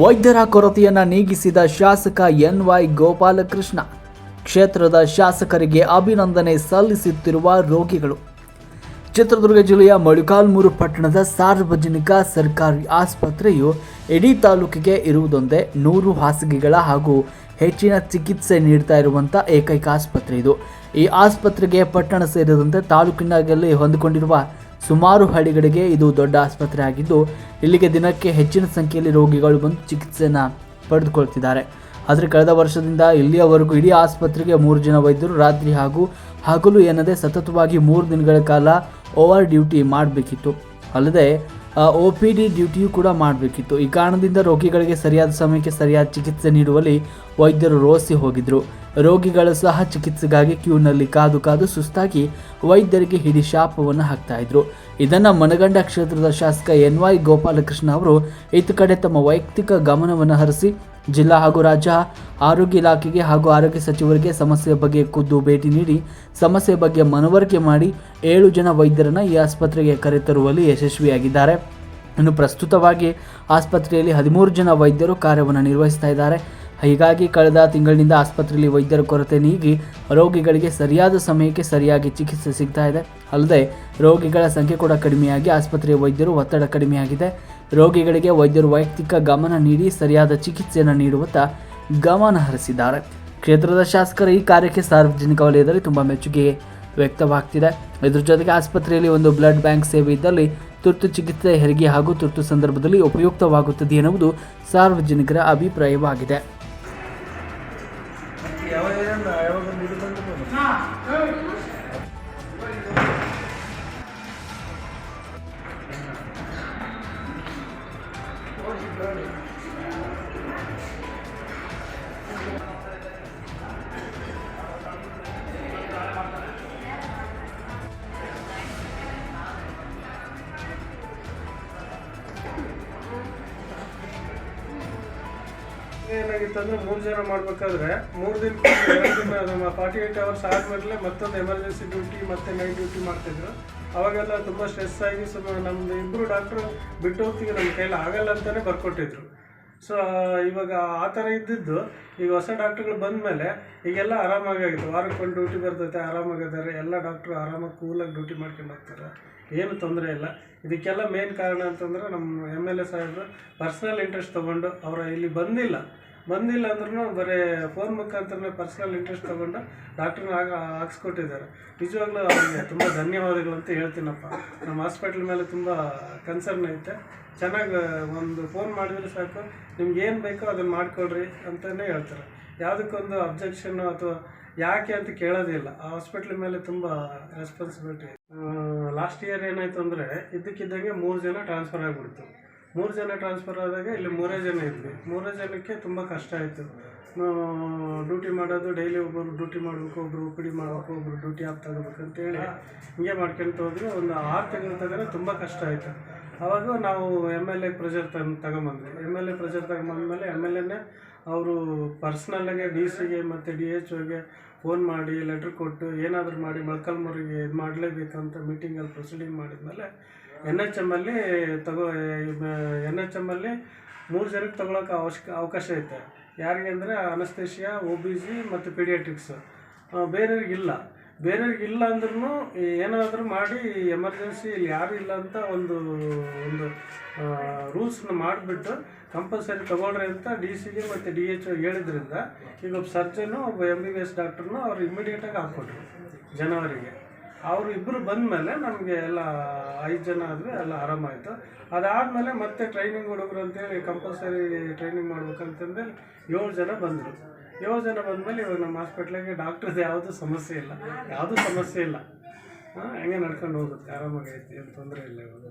ವೈದ್ಯರ ಕೊರತೆಯನ್ನು ನೀಗಿಸಿದ ಶಾಸಕ ಎನ್ ವೈ ಗೋಪಾಲಕೃಷ್ಣ ಕ್ಷೇತ್ರದ ಶಾಸಕರಿಗೆ ಅಭಿನಂದನೆ ಸಲ್ಲಿಸುತ್ತಿರುವ ರೋಗಿಗಳು. ಚಿತ್ರದುರ್ಗ ಜಿಲ್ಲೆಯ ಮೊಳಕಾಲ್ಮೂರು ಪಟ್ಟಣದ ಸಾರ್ವಜನಿಕ ಸರ್ಕಾರಿ ಆಸ್ಪತ್ರೆಯು ಇಡೀ ತಾಲೂಕಿಗೆ ಇರುವುದೊಂದೇ ನೂರು ಹಾಸಿಗೆಗಳ ಹಾಗೂ ಹೆಚ್ಚಿನ ಚಿಕಿತ್ಸೆ ನೀಡ್ತಾ ಇರುವಂಥ ಏಕೈಕ ಆಸ್ಪತ್ರೆ ಇದು. ಈ ಆಸ್ಪತ್ರೆಗೆ ಪಟ್ಟಣ ಸೇರಿದಂತೆ ತಾಲೂಕಿನಲ್ಲಿ ಹೊಂದಿಕೊಂಡಿರುವ ಸುಮಾರು ಹಳ್ಳಿಗಳಿಗೆ ಇದು ದೊಡ್ಡ ಆಸ್ಪತ್ರೆ ಆಗಿದ್ದು, ಇಲ್ಲಿಗೆ ದಿನಕ್ಕೆ ಹೆಚ್ಚಿನ ಸಂಖ್ಯೆಯಲ್ಲಿ ರೋಗಿಗಳು ಬಂದು ಚಿಕಿತ್ಸೆಯನ್ನು ಪಡೆದುಕೊಳ್ತಿದ್ದಾರೆ. ಆದರೆ ಕಳೆದ ವರ್ಷದಿಂದ ಇಲ್ಲಿಯವರೆಗೂ ಇಡೀ ಆಸ್ಪತ್ರೆಗೆ ಮೂರು ಜನ ವೈದ್ಯರು ರಾತ್ರಿ ಹಾಗೂ ಹಗಲು ಏನದೇ ಸತತವಾಗಿ ಮೂರು ದಿನಗಳ ಕಾಲ ಓವರ್ ಡ್ಯೂಟಿ ಮಾಡಬೇಕಿತ್ತು. ಅಲ್ಲದೆ ಒ ಪಿ ಡಿ ಡ್ಯೂಟಿಯೂ ಕೂಡ ಮಾಡಬೇಕಿತ್ತು. ಈ ಕಾರಣದಿಂದ ರೋಗಿಗಳಿಗೆ ಸರಿಯಾದ ಸಮಯಕ್ಕೆ ಸರಿಯಾದ ಚಿಕಿತ್ಸೆ ನೀಡುವಲ್ಲಿ ವೈದ್ಯರು ರೋಸಿ ಹೋಗಿದ್ರು. ರೋಗಿಗಳು ಸಹ ಚಿಕಿತ್ಸೆಗಾಗಿ ಕ್ಯೂನಲ್ಲಿ ಕಾದು ಕಾದು ಸುಸ್ತಾಗಿ ವೈದ್ಯರಿಗೆ ಹಿಡಿ ಶಾಪವನ್ನು ಹಾಕ್ತಾ ಇದ್ರು. ಇದನ್ನ ಮನಗಂಡ ಕ್ಷೇತ್ರದ ಶಾಸಕ ಎನ್ ವೈ ಗೋಪಾಲಕೃಷ್ಣ ಅವರು ಇತ್ತ ಕಡೆ ತಮ್ಮ ವೈಯಕ್ತಿಕ ಗಮನವನ್ನು ಹರಿಸಿ ಜಿಲ್ಲಾ ಹಾಗೂ ರಾಜ್ಯ ಆರೋಗ್ಯ ಇಲಾಖೆಗೆ ಹಾಗೂ ಆರೋಗ್ಯ ಸಚಿವರಿಗೆ ಸಮಸ್ಯೆ ಬಗ್ಗೆ ಖುದ್ದು ಭೇಟಿ ನೀಡಿ, ಸಮಸ್ಯೆ ಬಗ್ಗೆ ಮನವರಿಕೆ ಮಾಡಿ ಏಳು ಜನ ವೈದ್ಯರನ್ನ ಈ ಆಸ್ಪತ್ರೆಗೆ ಕರೆತರುವಲ್ಲಿ ಯಶಸ್ವಿಯಾಗಿದ್ದಾರೆ. ಇನ್ನು ಪ್ರಸ್ತುತವಾಗಿ ಆಸ್ಪತ್ರೆಯಲ್ಲಿ ಹದಿಮೂರು ಜನ ವೈದ್ಯರು ಕಾರ್ಯವನ್ನು ನಿರ್ವಹಿಸ್ತಾ ಇದ್ದಾರೆ. ಹೀಗಾಗಿ ಕಳೆದ ತಿಂಗಳಿನಿಂದ ಆಸ್ಪತ್ರೆಯಲ್ಲಿ ವೈದ್ಯರ ಕೊರತೆ ನೀಗಿ ರೋಗಿಗಳಿಗೆ ಸರಿಯಾದ ಸಮಯಕ್ಕೆ ಸರಿಯಾಗಿ ಚಿಕಿತ್ಸೆ ಸಿಗ್ತಾ ಇದೆ. ಅಲ್ಲದೆ ರೋಗಿಗಳ ಸಂಖ್ಯೆ ಕೂಡ ಕಡಿಮೆಯಾಗಿ ಆಸ್ಪತ್ರೆಯ ವೈದ್ಯರು ಒತ್ತಡ ಕಡಿಮೆಯಾಗಿದೆ. ರೋಗಿಗಳಿಗೆ ವೈದ್ಯರು ವೈಯಕ್ತಿಕ ಗಮನ ನೀಡಿ ಸರಿಯಾದ ಚಿಕಿತ್ಸೆಯನ್ನು ನೀಡುವತ್ತ ಗಮನ ಹರಿಸಿದ್ದಾರೆ. ಕ್ಷೇತ್ರದ ಶಾಸಕರ ಈ ಕಾರ್ಯಕ್ಕೆ ಸಾರ್ವಜನಿಕ ವಲಯದಲ್ಲಿ ತುಂಬ ಮೆಚ್ಚುಗೆ ವ್ಯಕ್ತವಾಗ್ತಿದೆ. ಇದರ ಜೊತೆಗೆ ಆಸ್ಪತ್ರೆಯಲ್ಲಿ ಒಂದು ಬ್ಲಡ್ ಬ್ಯಾಂಕ್ ಸೇವೆ ಇದ್ದಲ್ಲಿ ತುರ್ತು ಚಿಕಿತ್ಸೆ ಹೆರಿಗೆ ಹಾಗೂ ತುರ್ತು ಸಂದರ್ಭದಲ್ಲಿ ಉಪಯುಕ್ತವಾಗುತ್ತದೆ ಎನ್ನುವುದು ಸಾರ್ವಜನಿಕರ ಅಭಿಪ್ರಾಯವಾಗಿದೆ. learning. ಏನಾಗಿತ್ತು ಅಂದ್ರೆ ಮೂರು ಜನ ಮಾಡ್ಬೇಕಾದ್ರೆ ಮೂರು ದಿನ ನಮ್ಮ ಫಾರ್ಟಿ ಏಟ್ ಅವರ್ಸ್ ಆದ್ಮೇಲೆ ಮತ್ತೊಂದು ಎಮರ್ಜೆನ್ಸಿ ಡ್ಯೂಟಿ ಮತ್ತೆ ನೈಟ್ ಡ್ಯೂಟಿ ಮಾಡ್ತಿದ್ರು. ಅವಾಗೆಲ್ಲ ತುಂಬಾ ಸ್ಟ್ರೆಸ್ ಆಗಿ ಸ್ವಲ್ಪ ನಮ್ದು ಇಬ್ಬರು ಡಾಕ್ಟ್ರು ಬಿಟ್ಟು ಹೋಗ್ತೀವಿ ನಮ್ಮ ಕೈಲಿ ಆಗಲ್ಲ ಅಂತಾನೆ ಬರ್ಕೊಟ್ಟಿದ್ರು. ಸೊ ಇವಾಗ ಆ ಥರ ಇದ್ದಿದ್ದು ಈಗ ಹೊಸ ಡಾಕ್ಟ್ರುಗಳು ಬಂದಮೇಲೆ ಈಗೆಲ್ಲ ಆರಾಮಾಗಿ ಆಗಿತ್ತು ವಾರಕ್ಕೊಂದು ಡ್ಯೂಟಿ ಬರ್ತೈತೆ ಆರಾಮಾಗಿದ್ದಾರೆ ಎಲ್ಲ ಡಾಕ್ಟ್ರು ಆರಾಮಾಗಿ ಕೂಲಾಗಿ ಡ್ಯೂಟಿ ಮಾಡ್ಕೊಂಡು ಹೋಗ್ತಾರೆ. ಏನು ತೊಂದರೆ ಇಲ್ಲ. ಇದಕ್ಕೆಲ್ಲ ಮೇನ್ ಕಾರಣ ಅಂತಂದ್ರೆ ನಮ್ಮ ಎಂ ಎಲ್ ಎ ಸಾಹೇಬರು ಪರ್ಸ್ನಲ್ ಇಂಟ್ರೆಸ್ಟ್ ತೊಗೊಂಡು ಅವರ ಇಲ್ಲಿ ಬಂದಿಲ್ಲ. ಬಂದಿಲ್ಲ ಅಂದ್ರೂ ಬರೀ ಫೋನ್ ಮುಖಾಂತರನೇ ಪರ್ಸ್ನಲ್ ಇಂಟ್ರೆಸ್ಟ್ ತೊಗೊಂಡು ಡಾಕ್ಟ್ರನ್ನ ಆಗ ಹಾಕ್ಸ್ಕೊಟ್ಟಿದ್ದಾರೆ. ನಿಜವಾಗ್ಲೂ ಅವರಿಗೆ ತುಂಬ ಧನ್ಯವಾದಗಳು ಅಂತ ಹೇಳ್ತೀನಪ್ಪ. ನಮ್ಮ ಹಾಸ್ಪಿಟ್ಲ್ ಮೇಲೆ ತುಂಬ ಕನ್ಸರ್ನ್ ಐತೆ. ಚೆನ್ನಾಗಿ, ಒಂದು ಫೋನ್ ಮಾಡಿದ್ರೆ ಸಾಕು. ನಿಮ್ಗೆ ಏನು ಬೇಕೋ ಅದನ್ನು ಮಾಡಿಕೊಡ್ರಿ ಅಂತಲೇ ಹೇಳ್ತಾರೆ. ಯಾವುದಕ್ಕೊಂದು ಅಬ್ಜೆಕ್ಷನ್ನು ಅಥವಾ ಯಾಕೆ ಅಂತ ಕೇಳೋದಿಲ್ಲ ಆ ಹಾಸ್ಪಿಟ್ಲ್ ಮೇಲೆ ತುಂಬ ರೆಸ್ಪಾನ್ಸಿಬಿಲಿಟಿ ಲಾಸ್ಟ್ ಇಯರ್ ಏನಾಯ್ತು ಅಂದರೆ ಇದ್ದಕ್ಕಿದ್ದಂಗೆ ಮೂರು ಜನ ಟ್ರಾನ್ಸ್ಫರ್ ಆಗಿಬಿಡ್ತು. ಮೂರು ಜನ ಟ್ರಾನ್ಸ್ಫರ್ ಆದಾಗ ಇಲ್ಲಿ ಮೂರೇ ಜನ ಇದ್ವಿ. ಮೂರೇ ಜನಕ್ಕೆ ತುಂಬ ಕಷ್ಟ ಆಯಿತು. ಡ್ಯೂಟಿ ಮಾಡೋದು ಡೈಲಿ ಒಬ್ಬರು ಡ್ಯೂಟಿ ಮಾಡಬೇಕು ಒಬ್ಬರು ಓ ಪಿ ಡಿ ಮಾಡಬೇಕು ಒಬ್ಬರು ಡ್ಯೂಟಿ ಆಫ್ ತಗೋಬೇಕು ಅಂತೇಳಿ ಹಿಂಗೆ ಮಾಡ್ಕೊಂತ ಹೋದ್ರೆ. ಒಂದು ಆರು ತಿಂಗಳ ತನಕ ತುಂಬ ಕಷ್ಟ ಆಯಿತು. ಆವಾಗ ನಾವು ಎಂ ಎಲ್ ಎ ಪ್ರೆಷರ್ ತಂದು ತಗೊಂಬಂದ್ವಿ. ಎಂ ಎಲ್ ಎ ಪ್ರೆಷರ್ ತಗೊಂಬಂದ್ಮೇಲೆ ಎಂ ಎಲ್ ಎನೇ ಅವರು ಪರ್ಸ್ನಲ್ಲಾಗೆ ಡಿ ಸಿಗೆ ಮತ್ತು ಡಿ ಎಚ್ ಒಗೆ ಫೋನ್ ಮಾಡಿ ಲೆಟ್ರ್ ಕೊಟ್ಟು ಏನಾದರೂ ಮಾಡಿ, ಮೊಳಕಾಲ್ಮೂರಿಗೆ ಇದು ಮಾಡಲೇಬೇಕಂತ ಮೀಟಿಂಗಲ್ಲಿ ಪ್ರೊಸೀಡಿಂಗ್ ಮಾಡಿದ್ಮೇಲೆ ಎನ್ ಎಚ್ ಎಮ್ಮಲ್ಲಿ ತಗೋ ಎನ್ ಎಚ್ ಎಮ್ಮಲ್ಲಿ ಮೂರು ಜನಕ್ಕೆ ತಗೊಳಕ್ಕೆ ಅವಶ್ಯಕ, ಅವಕಾಶ ಐತೆ. ಯಾರಿಗೆ ಅಂದರೆ ಅನಸ್ತೇಷಿಯಾ ಒ ಬಿ ಸಿ ಮತ್ತು ಪೀಡಿಯಾಟ್ರಿಕ್ಸ್. ಬೇರೆಯವ್ರಿಗಿಲ್ಲ ಇಲ್ಲ. ಬೇರೆಯವ್ರಿಗೆ ಇಲ್ಲ ಅಂದ್ರೂ ಏನಾದರೂ ಮಾಡಿ ಎಮರ್ಜೆನ್ಸಿ ಇಲ್ಲಿ ಯಾರು ಇಲ್ಲ ಅಂತ ಒಂದು ಒಂದು ರೂಲ್ಸ್ನ ಮಾಡಿಬಿಟ್ಟು ಕಂಪಲ್ಸರಿ ತಗೊಳ್ರಿ ಅಂತ ಡಿ ಸಿಗೆ ಮತ್ತು ಡಿ ಎಚ್ ಹೇಳಿದ್ರಿಂದ ಈಗ ಒಬ್ಬ ಸರ್ಜನ್ನು, ಒಬ್ಬ ಎಂ ಬಿ ಬಿ ಎಸ್ ಡಾಕ್ಟ್ರನ್ನು ಅವ್ರು ಇಮಿಡಿಯೇಟಾಗಿ ಹಾಕ್ಕೊಟ್ರು ಜನವರಿಗೆ. ಅವರು ಇಬ್ಬರು ಬಂದಮೇಲೆ ನಮಗೆ ಎಲ್ಲ ಐದು ಜನ ಆದರೆ ಎಲ್ಲ ಆರಾಮಾಯಿತು ಅದಾದಮೇಲೆ ಮತ್ತೆ ಟ್ರೈನಿಂಗ್ ಹುಡುಗರು ಅಂತೇಳಿ ಕಂಪಲ್ಸರಿ ಟ್ರೈನಿಂಗ್ ಮಾಡ್ಬೇಕಂತಂದ್ರೆ ಏಳು ಜನ ಬಂದರು. ಏಳು ಜನ ಬಂದಮೇಲೆ ಇವಾಗ ನಮ್ಮ ಹಾಸ್ಪಿಟ್ಲಿಗೆ ಡಾಕ್ಟ್ರದ್ದು ಯಾವುದೂ ಸಮಸ್ಯೆ ಇಲ್ಲ. ಯಾವುದೂ ಸಮಸ್ಯೆ ಇಲ್ಲ. ಹಾಂ, ಹೆಂಗೆ ನಡ್ಕೊಂಡು ಹೋಗುತ್ತೆ? ಆರಾಮಾಗೈತಿ ಏನು ತೊಂದರೆ ಇಲ್ಲ ಇವಾಗ.